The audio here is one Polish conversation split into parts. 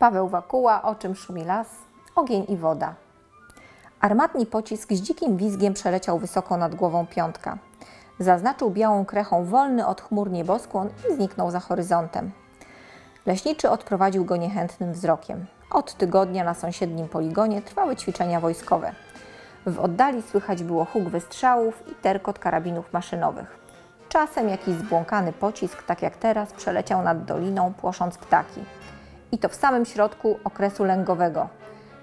Paweł Wakuła, o czym szumi las, ogień i woda. Armatni pocisk z dzikim wizgiem przeleciał wysoko nad głową piątka. Zaznaczył białą krechą wolny od chmur nieboskłon i zniknął za horyzontem. Leśniczy odprowadził go niechętnym wzrokiem. Od tygodnia na sąsiednim poligonie trwały ćwiczenia wojskowe. W oddali słychać było huk wystrzałów i terkot karabinów maszynowych. Czasem jakiś zbłąkany pocisk, tak jak teraz, przeleciał nad doliną, płosząc ptaki. I to w samym środku okresu lęgowego.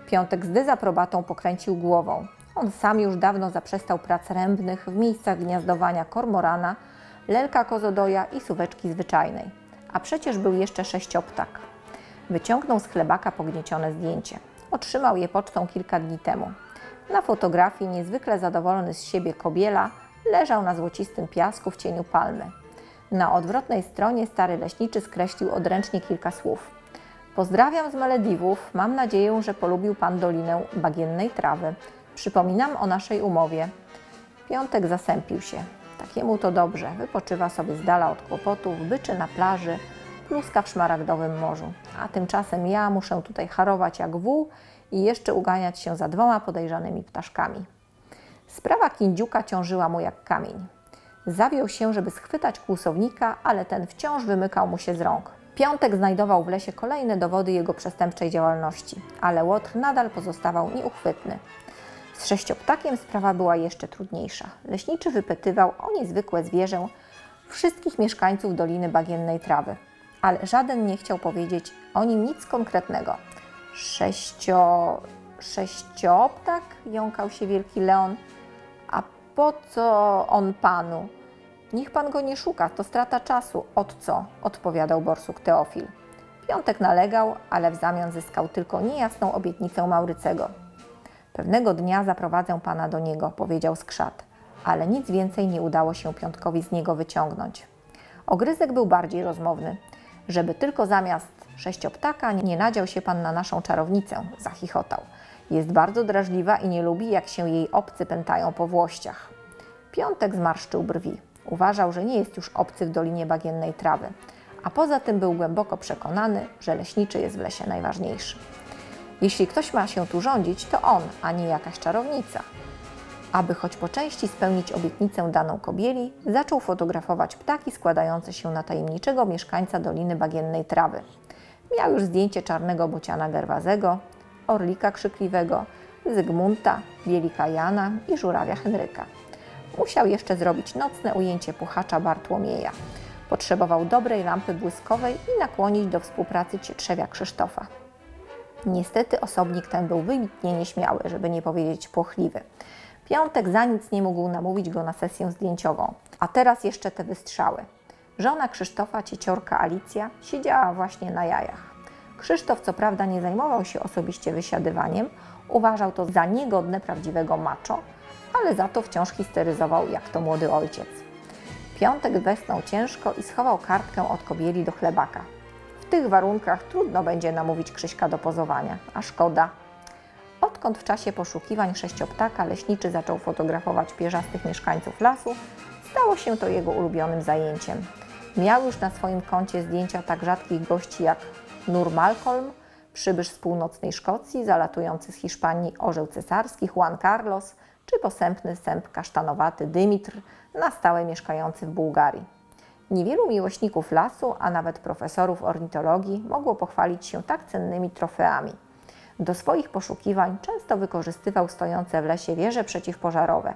Piątek z dezaprobatą pokręcił głową. On sam już dawno zaprzestał prac rębnych w miejscach gniazdowania kormorana, lelka kozodoja i suweczki zwyczajnej. A przecież był jeszcze sześcioptak. Wyciągnął z chlebaka pogniecione zdjęcie. Otrzymał je pocztą kilka dni temu. Na fotografii niezwykle zadowolony z siebie kobiela leżał na złocistym piasku w cieniu palmy. Na odwrotnej stronie stary leśniczy skreślił odręcznie kilka słów. Pozdrawiam z Malediwów. Mam nadzieję, że polubił Pan dolinę bagiennej trawy. Przypominam o naszej umowie. Piątek zasępił się. Takiemu to dobrze. Wypoczywa sobie z dala od kłopotów, byczy na plaży, pluska w szmaragdowym morzu. A tymczasem ja muszę tutaj harować jak wół i jeszcze uganiać się za dwoma podejrzanymi ptaszkami. Sprawa Kindziuka ciążyła mu jak kamień. Zawiął się, żeby schwytać kłusownika, ale ten wciąż wymykał mu się z rąk. Piątek znajdował w lesie kolejne dowody jego przestępczej działalności, ale Łotr nadal pozostawał nieuchwytny. Z sześcioptakiem sprawa była jeszcze trudniejsza. Leśniczy wypytywał o niezwykłe zwierzę wszystkich mieszkańców Doliny Bagiennej Trawy, ale żaden nie chciał powiedzieć o nim nic konkretnego. Sześcio... sześcioptak? jąkał się wielki Leon. A po co on panu? Niech pan go nie szuka, to strata czasu. Od co? odpowiadał borsuk Teofil. Piątek nalegał, ale w zamian zyskał tylko niejasną obietnicę Maurycego. Pewnego dnia zaprowadzę pana do niego, powiedział skrzat, ale nic więcej nie udało się Piątkowi z niego wyciągnąć. Ogryzek był bardziej rozmowny. Żeby tylko zamiast sześcioptaka nie nadział się pan na naszą czarownicę, zachichotał. Jest bardzo drażliwa i nie lubi, jak się jej obcy pętają po włościach. Piątek zmarszczył brwi. Uważał, że nie jest już obcy w Dolinie Bagiennej Trawy, a poza tym był głęboko przekonany, że leśniczy jest w lesie najważniejszy. Jeśli ktoś ma się tu rządzić, to on, a nie jakaś czarownica. Aby choć po części spełnić obietnicę daną kobieli, zaczął fotografować ptaki składające się na tajemniczego mieszkańca Doliny Bagiennej Trawy. Miał już zdjęcie czarnego bociana gerwazego, orlika krzykliwego, Zygmunta, bielika Jana i żurawia Henryka. Musiał jeszcze zrobić nocne ujęcie puchacza Bartłomieja. Potrzebował dobrej lampy błyskowej i nakłonić do współpracy Cietrzewia Krzysztofa. Niestety osobnik ten był wybitnie nieśmiały, żeby nie powiedzieć płochliwy. Piątek za nic nie mógł namówić go na sesję zdjęciową. A teraz jeszcze te wystrzały. Żona Krzysztofa, cieciorka Alicja, siedziała właśnie na jajach. Krzysztof co prawda nie zajmował się osobiście wysiadywaniem, uważał to za niegodne prawdziwego macho, ale za to wciąż histeryzował jak to młody ojciec. Piątek westnął ciężko i schował kartkę od kobieli do chlebaka. W tych warunkach trudno będzie namówić Krzyśka do pozowania, a szkoda. Odkąd w czasie poszukiwań sześcioptaka leśniczy zaczął fotografować pierzastych mieszkańców lasu, stało się to jego ulubionym zajęciem. Miał już na swoim koncie zdjęcia tak rzadkich gości jak Nur Malcolm, przybysz z północnej Szkocji, zalatujący z Hiszpanii orzeł cesarski Juan Carlos, czy posępny sęp kasztanowaty Dymitr, na stałe mieszkający w Bułgarii. Niewielu miłośników lasu, a nawet profesorów ornitologii mogło pochwalić się tak cennymi trofeami. Do swoich poszukiwań często wykorzystywał stojące w lesie wieże przeciwpożarowe.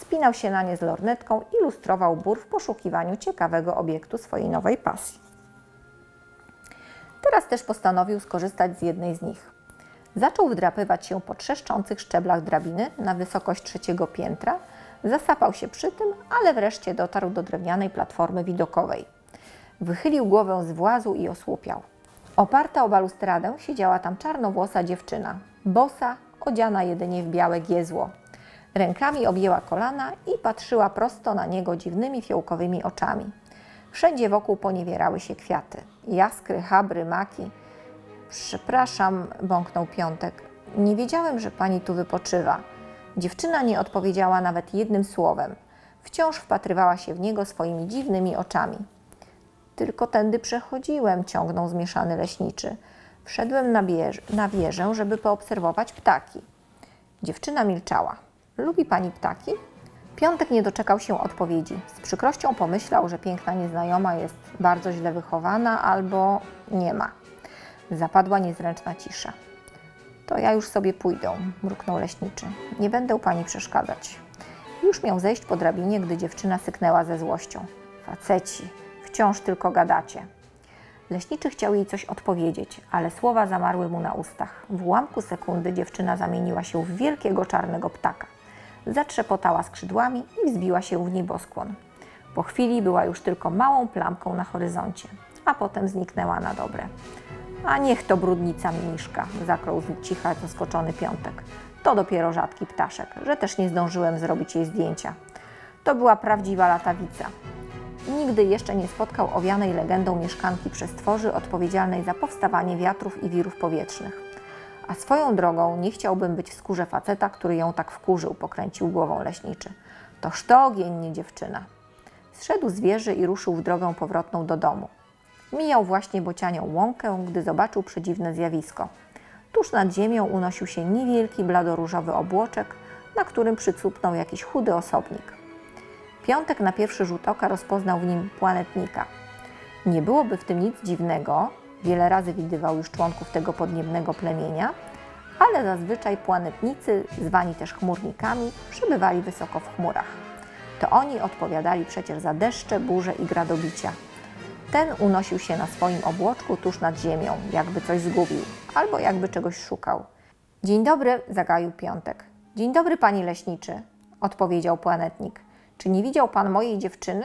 Spinał się na nie z lornetką i lustrował bór w poszukiwaniu ciekawego obiektu swojej nowej pasji. Teraz też postanowił skorzystać z jednej z nich. Zaczął wdrapywać się po trzeszczących szczeblach drabiny na wysokość trzeciego piętra, zasapał się przy tym, ale wreszcie dotarł do drewnianej platformy widokowej. Wychylił głowę z włazu i osłupiał. Oparta o balustradę siedziała tam czarnowłosa dziewczyna, bosa, odziana jedynie w białe giezło. Rękami objęła kolana i patrzyła prosto na niego dziwnymi fiołkowymi oczami. Wszędzie wokół poniewierały się kwiaty, jaskry, habry, maki. Przepraszam, bąknął Piątek. Nie wiedziałem, że pani tu wypoczywa. Dziewczyna nie odpowiedziała nawet jednym słowem. Wciąż wpatrywała się w niego swoimi dziwnymi oczami. Tylko tędy przechodziłem, ciągnął zmieszany leśniczy. Wszedłem na, bierz- na wieżę, żeby poobserwować ptaki. Dziewczyna milczała. Lubi pani ptaki? Piątek nie doczekał się odpowiedzi. Z przykrością pomyślał, że piękna nieznajoma jest bardzo źle wychowana albo nie ma. Zapadła niezręczna cisza. To ja już sobie pójdę, mruknął leśniczy. Nie będę pani przeszkadzać. Już miał zejść po drabinie, gdy dziewczyna syknęła ze złością. Faceci, wciąż tylko gadacie. Leśniczy chciał jej coś odpowiedzieć, ale słowa zamarły mu na ustach. W ułamku sekundy dziewczyna zamieniła się w wielkiego czarnego ptaka. Zatrzepotała skrzydłami i wzbiła się w nieboskłon. Po chwili była już tylko małą plamką na horyzoncie, a potem zniknęła na dobre. A niech to brudnica mniszka, zaklął cicha zaskoczony piątek. To dopiero rzadki ptaszek, że też nie zdążyłem zrobić jej zdjęcia. To była prawdziwa latawica. Nigdy jeszcze nie spotkał owianej legendą mieszkanki przestworzy odpowiedzialnej za powstawanie wiatrów i wirów powietrznych. A swoją drogą nie chciałbym być w skórze faceta, który ją tak wkurzył, pokręcił głową leśniczy. Toż to ogień, nie dziewczyna. Zszedł z wieży i ruszył w drogę powrotną do domu. Mijał właśnie bocianią łąkę, gdy zobaczył przedziwne zjawisko. Tuż nad ziemią unosił się niewielki bladoróżowy obłoczek, na którym przycupnął jakiś chudy osobnik. Piątek na pierwszy rzut oka rozpoznał w nim planetnika. Nie byłoby w tym nic dziwnego, wiele razy widywał już członków tego podniebnego plemienia, ale zazwyczaj planetnicy, zwani też chmurnikami, przebywali wysoko w chmurach. To oni odpowiadali przecież za deszcze, burze i gradobicia. Ten unosił się na swoim obłoczku tuż nad ziemią, jakby coś zgubił, albo jakby czegoś szukał. Dzień dobry, zagaił Piątek. Dzień dobry, panie leśniczy, odpowiedział planetnik. Czy nie widział pan mojej dziewczyny?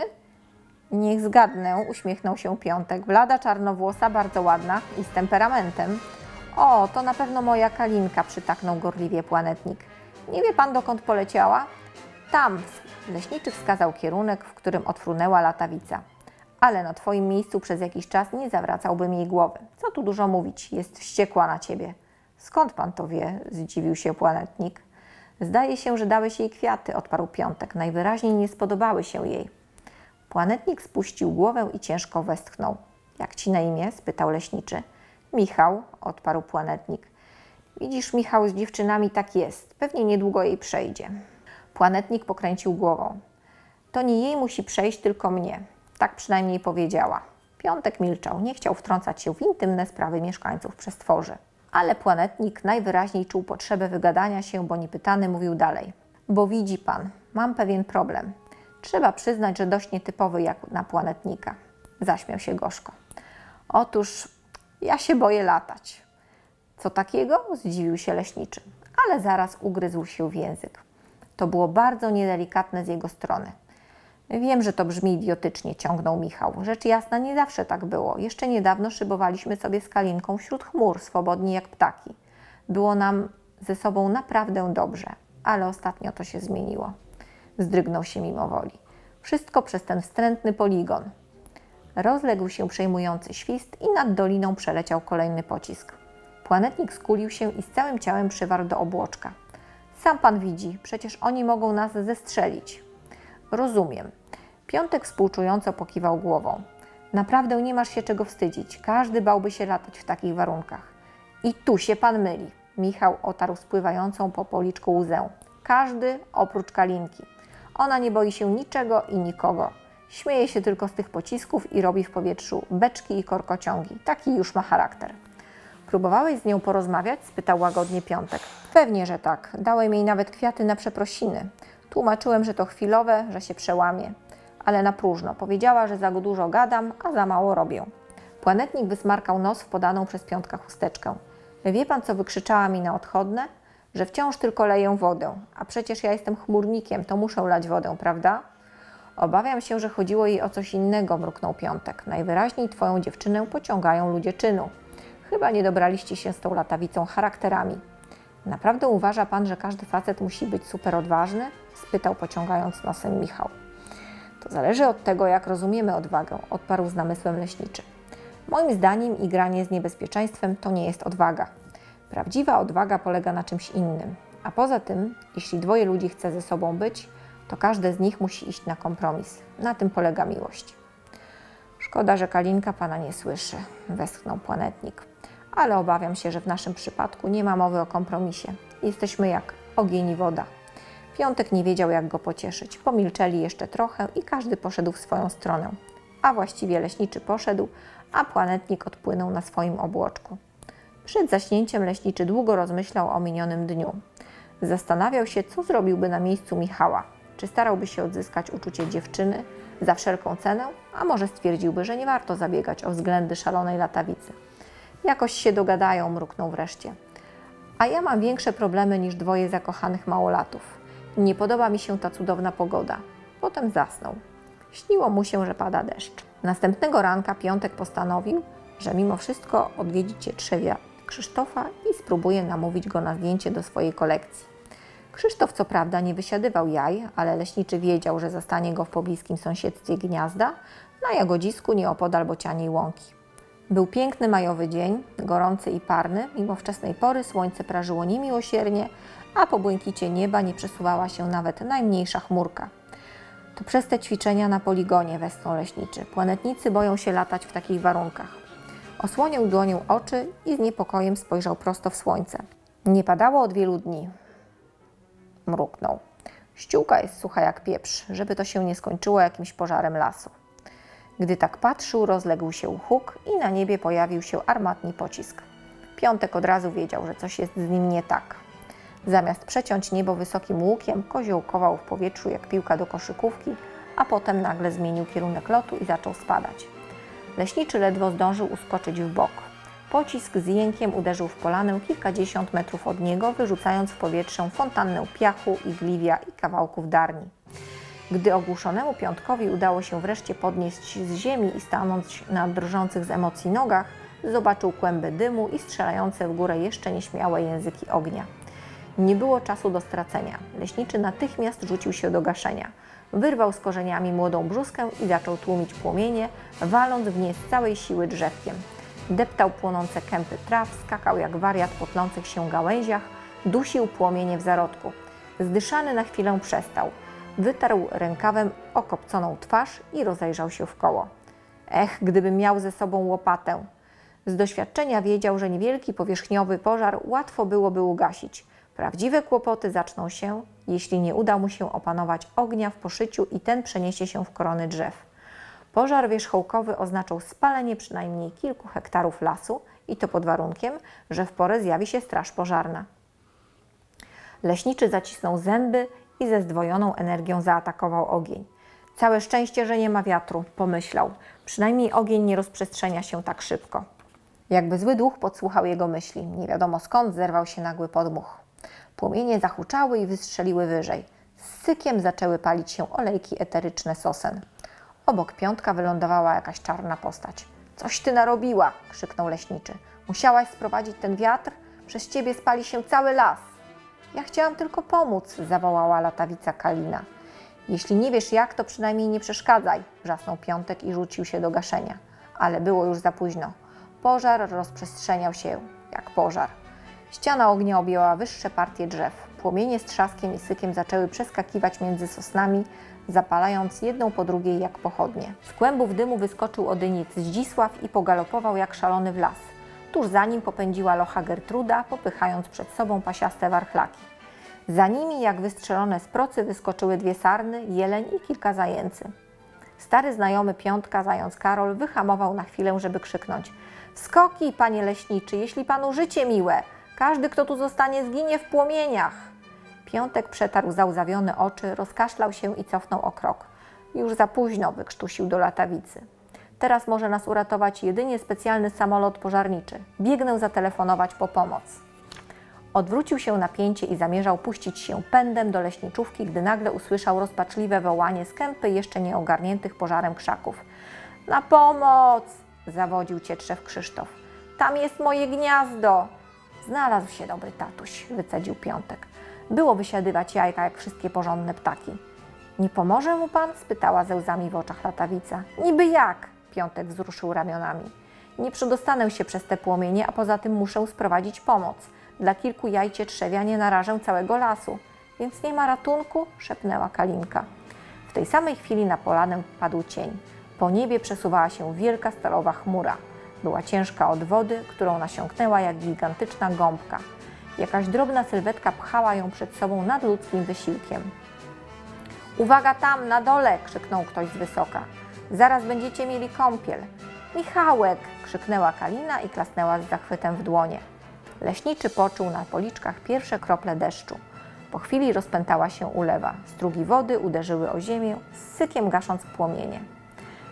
Niech zgadnę, uśmiechnął się Piątek. Blada czarnowłosa, bardzo ładna i z temperamentem. O, to na pewno moja kalinka, przytaknął gorliwie planetnik. Nie wie pan, dokąd poleciała? Tam, leśniczy wskazał kierunek, w którym odfrunęła latawica. Ale na twoim miejscu przez jakiś czas nie zawracałbym jej głowy. Co tu dużo mówić, jest wściekła na ciebie. Skąd pan to wie? zdziwił się planetnik. Zdaje się, że dałeś jej kwiaty, odparł Piątek. Najwyraźniej nie spodobały się jej. Planetnik spuścił głowę i ciężko westchnął. Jak ci na imię? spytał leśniczy. Michał, odparł planetnik. Widzisz, Michał, z dziewczynami tak jest. Pewnie niedługo jej przejdzie. Planetnik pokręcił głową. To nie jej musi przejść, tylko mnie. Tak przynajmniej powiedziała. Piątek milczał, nie chciał wtrącać się w intymne sprawy mieszkańców przestworzy. Ale planetnik najwyraźniej czuł potrzebę wygadania się, bo niepytany mówił dalej. Bo widzi pan, mam pewien problem. Trzeba przyznać, że dość nietypowy jak na planetnika. Zaśmiał się gorzko. Otóż ja się boję latać. Co takiego? Zdziwił się leśniczy, ale zaraz ugryzł się w język. To było bardzo niedelikatne z jego strony. Wiem, że to brzmi idiotycznie, ciągnął Michał. Rzecz jasna, nie zawsze tak było. Jeszcze niedawno szybowaliśmy sobie z Kalinką wśród chmur, swobodni jak ptaki. Było nam ze sobą naprawdę dobrze, ale ostatnio to się zmieniło. Zdrygnął się mimo woli. Wszystko przez ten wstrętny poligon. Rozległ się przejmujący świst i nad doliną przeleciał kolejny pocisk. Planetnik skulił się i z całym ciałem przywarł do obłoczka. Sam pan widzi, przecież oni mogą nas zestrzelić. Rozumiem. Piątek współczująco pokiwał głową. Naprawdę nie masz się czego wstydzić. Każdy bałby się latać w takich warunkach. I tu się pan myli. Michał otarł spływającą po policzku łzę. Każdy oprócz Kalinki. Ona nie boi się niczego i nikogo. Śmieje się tylko z tych pocisków i robi w powietrzu beczki i korkociągi. Taki już ma charakter. Próbowałeś z nią porozmawiać? spytał łagodnie Piątek. Pewnie, że tak. Dałem jej nawet kwiaty na przeprosiny. Tłumaczyłem, że to chwilowe, że się przełamie. Ale na próżno. Powiedziała, że za dużo gadam, a za mało robię. Planetnik wysmarkał nos w podaną przez Piątka chusteczkę. Wie pan, co wykrzyczała mi na odchodne? Że wciąż tylko leję wodę. A przecież ja jestem chmurnikiem, to muszę lać wodę, prawda? Obawiam się, że chodziło jej o coś innego, mruknął Piątek. Najwyraźniej twoją dziewczynę pociągają ludzie czynu. Chyba nie dobraliście się z tą latawicą charakterami. Naprawdę uważa pan, że każdy facet musi być super odważny? spytał pociągając nosem Michał. To zależy od tego, jak rozumiemy odwagę, odparł z namysłem leśniczy. Moim zdaniem igranie z niebezpieczeństwem to nie jest odwaga. Prawdziwa odwaga polega na czymś innym. A poza tym, jeśli dwoje ludzi chce ze sobą być, to każde z nich musi iść na kompromis. Na tym polega miłość. Szkoda, że Kalinka pana nie słyszy, westchnął planetnik. Ale obawiam się, że w naszym przypadku nie ma mowy o kompromisie. Jesteśmy jak ogień i woda. Piątek nie wiedział, jak go pocieszyć. Pomilczeli jeszcze trochę i każdy poszedł w swoją stronę. A właściwie leśniczy poszedł, a planetnik odpłynął na swoim obłoczku. Przed zaśnięciem leśniczy długo rozmyślał o minionym dniu. Zastanawiał się, co zrobiłby na miejscu Michała. Czy starałby się odzyskać uczucie dziewczyny za wszelką cenę, a może stwierdziłby, że nie warto zabiegać o względy szalonej latawicy. Jakoś się dogadają, mruknął wreszcie. A ja mam większe problemy niż dwoje zakochanych małolatów. Nie podoba mi się ta cudowna pogoda. Potem zasnął. Śniło mu się, że pada deszcz. Następnego ranka Piątek postanowił, że mimo wszystko odwiedzi Cietrzewia Krzysztofa i spróbuje namówić go na zdjęcie do swojej kolekcji. Krzysztof co prawda nie wysiadywał jaj, ale leśniczy wiedział, że zastanie go w pobliskim sąsiedztwie gniazda, na jagodzisku nieopodal bocianiej łąki. Był piękny majowy dzień, gorący i parny, mimo wczesnej pory słońce prażyło niemiłosiernie, a po błękicie nieba nie przesuwała się nawet najmniejsza chmurka. To przez te ćwiczenia na poligonie westchnął leśniczy. Planetnicy boją się latać w takich warunkach. Osłonił dłonią oczy i z niepokojem spojrzał prosto w słońce. Nie padało od wielu dni. Mruknął. Ściółka jest sucha jak pieprz, żeby to się nie skończyło jakimś pożarem lasu. Gdy tak patrzył, rozległ się huk i na niebie pojawił się armatni pocisk. Piątek od razu wiedział, że coś jest z nim nie tak. Zamiast przeciąć niebo wysokim łukiem, koziołkował w powietrzu jak piłka do koszykówki, a potem nagle zmienił kierunek lotu i zaczął spadać. Leśniczy ledwo zdążył uskoczyć w bok. Pocisk z jękiem uderzył w polanę kilkadziesiąt metrów od niego, wyrzucając w powietrze fontannę piachu, igliwia i kawałków darni. Gdy ogłuszonemu piątkowi udało się wreszcie podnieść z ziemi i stanąć na drżących z emocji nogach, zobaczył kłęby dymu i strzelające w górę jeszcze nieśmiałe języki ognia. Nie było czasu do stracenia. Leśniczy natychmiast rzucił się do gaszenia. Wyrwał z korzeniami młodą brzuskę i zaczął tłumić płomienie, waląc w nie z całej siły drzewkiem. Deptał płonące kępy traw, skakał jak wariat po tlących się gałęziach, dusił płomienie w zarodku. Zdyszany na chwilę przestał. Wytarł rękawem okopconą twarz i rozejrzał się w koło. Ech, gdybym miał ze sobą łopatę. Z doświadczenia wiedział, że niewielki powierzchniowy pożar łatwo byłoby ugasić. Prawdziwe kłopoty zaczną się, jeśli nie uda mu się opanować ognia w poszyciu i ten przeniesie się w korony drzew. Pożar wierzchołkowy oznaczał spalenie przynajmniej kilku hektarów lasu i to pod warunkiem, że w porę zjawi się straż pożarna. Leśniczy zacisnął zęby i ze zdwojoną energią zaatakował ogień. Całe szczęście, że nie ma wiatru, pomyślał. Przynajmniej ogień nie rozprzestrzenia się tak szybko. Jakby zły duch podsłuchał jego myśli. Nie wiadomo skąd zerwał się nagły podmuch. Płomienie zahuczały i wystrzeliły wyżej. Z sykiem zaczęły palić się olejki eteryczne sosen. Obok piątka wylądowała jakaś czarna postać. Coś ty narobiła! krzyknął leśniczy. Musiałaś sprowadzić ten wiatr? Przez ciebie spali się cały las. Ja chciałam tylko pomóc, zawołała latawica Kalina. Jeśli nie wiesz jak, to przynajmniej nie przeszkadzaj, wrzasnął piątek i rzucił się do gaszenia. Ale było już za późno. Pożar rozprzestrzeniał się jak pożar. Ściana ognia objęła wyższe partie drzew. Płomienie z trzaskiem i sykiem zaczęły przeskakiwać między sosnami, zapalając jedną po drugiej jak pochodnie. Z kłębów dymu wyskoczył Odyniec Zdzisław i pogalopował jak szalony w las. Tuż za nim popędziła locha Gertruda, popychając przed sobą pasiaste warchlaki. Za nimi, jak wystrzelone z procy, wyskoczyły dwie sarny, jeleń i kilka zajęcy. Stary znajomy piątka, zając Karol, wyhamował na chwilę, żeby krzyknąć: Skoki, panie leśniczy, jeśli panu życie miłe! Każdy, kto tu zostanie, zginie w płomieniach! Piątek przetarł załzawione oczy, rozkaszlał się i cofnął o krok. Już za późno, wykrztusił do latawicy. Teraz może nas uratować jedynie specjalny samolot pożarniczy. Biegnę zatelefonować po pomoc. Odwrócił się na pięcie i zamierzał puścić się pędem do leśniczówki, gdy nagle usłyszał rozpaczliwe wołanie z kępy jeszcze nieogarniętych pożarem krzaków. Na pomoc! zawodził cietrzew Krzysztof. Tam jest moje gniazdo! Znalazł się dobry tatuś, wycedził Piątek. Było wysiadywać jajka jak wszystkie porządne ptaki. Nie pomoże mu pan? spytała ze łzami w oczach latawica. Niby jak? Piątek wzruszył ramionami. Nie przedostanę się przez te płomienie, a poza tym muszę sprowadzić pomoc. Dla kilku jajcie trzewia nie narażę całego lasu. Więc nie ma ratunku? szepnęła Kalinka. W tej samej chwili na polanę padł cień. Po niebie przesuwała się wielka stalowa chmura. Była ciężka od wody, którą nasiąknęła jak gigantyczna gąbka. Jakaś drobna sylwetka pchała ją przed sobą nadludzkim wysiłkiem. Uwaga tam, na dole! krzyknął ktoś z wysoka. Zaraz będziecie mieli kąpiel. Michałek! krzyknęła Kalina i klasnęła z zachwytem w dłonie. Leśniczy poczuł na policzkach pierwsze krople deszczu. Po chwili rozpętała się ulewa. Strugi wody uderzyły o ziemię, sykiem gasząc płomienie.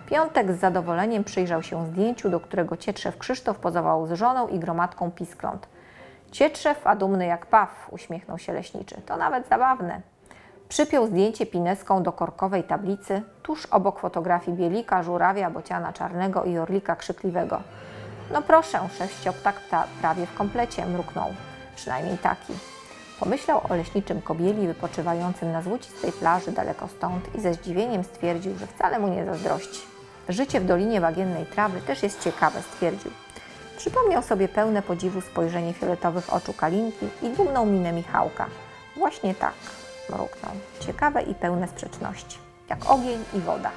Piątek z zadowoleniem przyjrzał się zdjęciu, do którego Cietrzew Krzysztof pozował z żoną i gromadką piskląt. Cietrzew, a dumny jak paw, uśmiechnął się leśniczy. To nawet zabawne. Przypiął zdjęcie pineską do korkowej tablicy, tuż obok fotografii Bielika, Żurawia, Bociana Czarnego i Orlika Krzykliwego. No proszę, sześcioptak pta prawie w komplecie, mruknął. Przynajmniej taki. Pomyślał o leśniczym kobieli wypoczywającym na złocistej plaży daleko stąd i ze zdziwieniem stwierdził, że wcale mu nie zazdrości. Życie w Dolinie Bagiennej Trawy też jest ciekawe, stwierdził. Przypomniał sobie pełne podziwu spojrzenie fioletowych oczu Kalinki i dumną minę Michałka. Właśnie tak, mruknął. Ciekawe i pełne sprzeczności. Jak ogień i woda.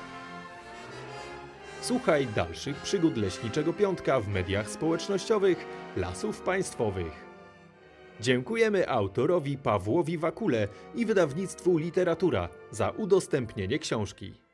Słuchaj dalszych przygód Leśniczego Piątka w mediach społecznościowych Lasów Państwowych. Dziękujemy autorowi Pawłowi Wakule i wydawnictwu Literatura za udostępnienie książki.